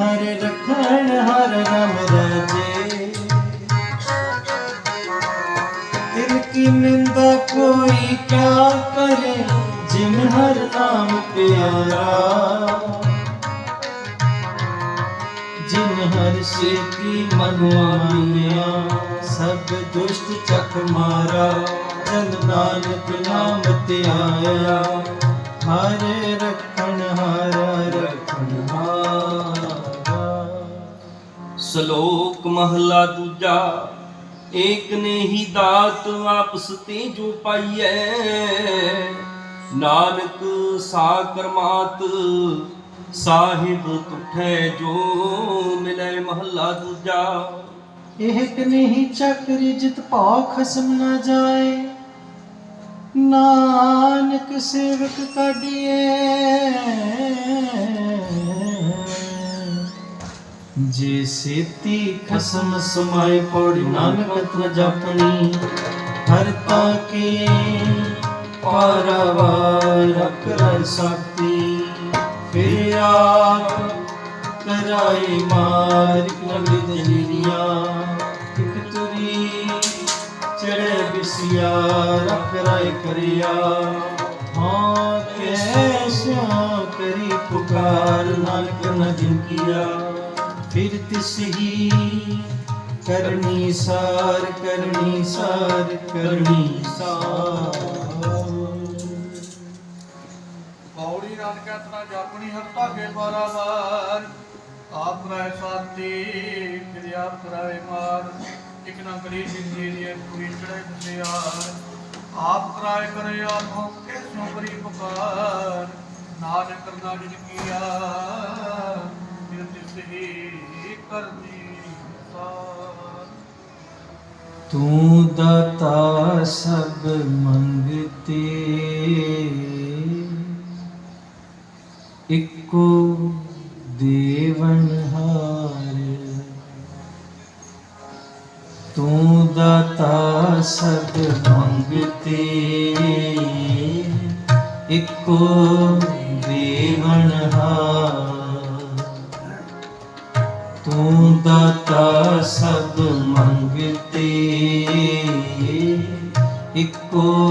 ਹਰ ਰਖਣ, ਹਰ ਰਮ ਰਾਜੇ ਦਿਲ ਕੀ ਨਿੰਦਾ ਕੋਈ ਕਿਆ ਕਰੇ, ਜਿਨ ਹਰ ਨਾਮ ਪਿਆਰਾ। ਜਿਨ ਹਰ ਸੇ ਕੀ ਮਨਵਾਇਆ ਸਭ ਦੁਸ਼ਟ ਚੱਕ ਮਾਰਾ। ਜਨ ਨਾਨਕ ਨਾਮ ਤੇ ਆਇਆ। ਹਰ ਰਖਣ ਹਰ ਰਖਣ ਸ਼ਲੋਕ ਮਹਲਾ ਦੂਜਾ, ਏਕ ਨੇ ਹੀ ਦਾਤ ਆਪਸ ਤੇ ਜੋ ਪਾਈਐ। ਨਾਨਕ ਸਾ ਕਰਮਾਤ ਸਾਹਿਬ ਤੁਠੈ ਜੋ ਮਿਲੈ ਮਹੱਲਾ ਦੂਜਾ। ਇਹ ਨਹੀਂ ਚੱਕਰੀ ਜਿਤ ਭਾਉ ਖਸਮ ਨਾ ਜਾਏ, ਨਾਨਕ ਸੇਵਕ ਕਾਢੀਏ ਜੇ ਸੇਤੀ ਖਸਮ ਸਮਾਏ ਪੌੜੀ ਨਾਨਕ ਤਨ ਜਪਣੀ ਹਰ ਤਾਂ ਕੀ ਕਰ ਸਕਤੀ ਫਿਰ ਆਪ ਕਰਾਈ ਮਾਰ ਨਗਰ ਦਲੀਆ ਇਕ ਤੁਰੀ ਚੜੇ ਬਿਸਿਆ, ਰਖ ਰਾਏ ਕਰਿਆ। ਹਾਂ ਕੈਸਾ ਕਰੀ ਪੁਕਾਰ, ਨਾਨਕ ਨ ਜਿਨ ਕੀਆ ਫਿਰ ਤਿਸ ਹੀ ਕਰਨੀ ਸਾਰ ਕਰਨੀ ਸਾਰ ਕਰਨੀ ਸਾਰ। ਪੌੜੀ ਨਾਨਕਾ ਤਨਾ ਜਾਪਣੀ ਹਰ ਭਾਗੇ ਬਾਰਾਵਾਰ ਆਪ ਰਾਏ ਸਾਥੀ, ਫਿਰ ਕਰਾਏ ਮਾਰ। ਇਕ ਨਾ ਕਰੀ ਜਿੰਦੀ ਦੀ ਪੂਰੀ ਚੜਾਈ ਦਸਿਆਰ ਆਪ ਕਰਾਏ ਕਰੇ ਆਪ ਕੇ ਸੋ ਪੁਕਾਰ। ਨਾਨਕ ਕਰਨਾ ਜਿਨ ਕੀਆ ਤੂੰ ਦਾਤਾ ਸਭ ਮੰਗਤੇ। ਇੱਕੋ ਦੇਵਨ ਹਾਰ। ਤੂੰ ਦਾਤਾ ਸਭ ਮੰਗਤੇ। ਇੱਕੋ ਦੇਵਨ ਹਾਰ। ਮੰਗਤੇ ਇੱਕੋ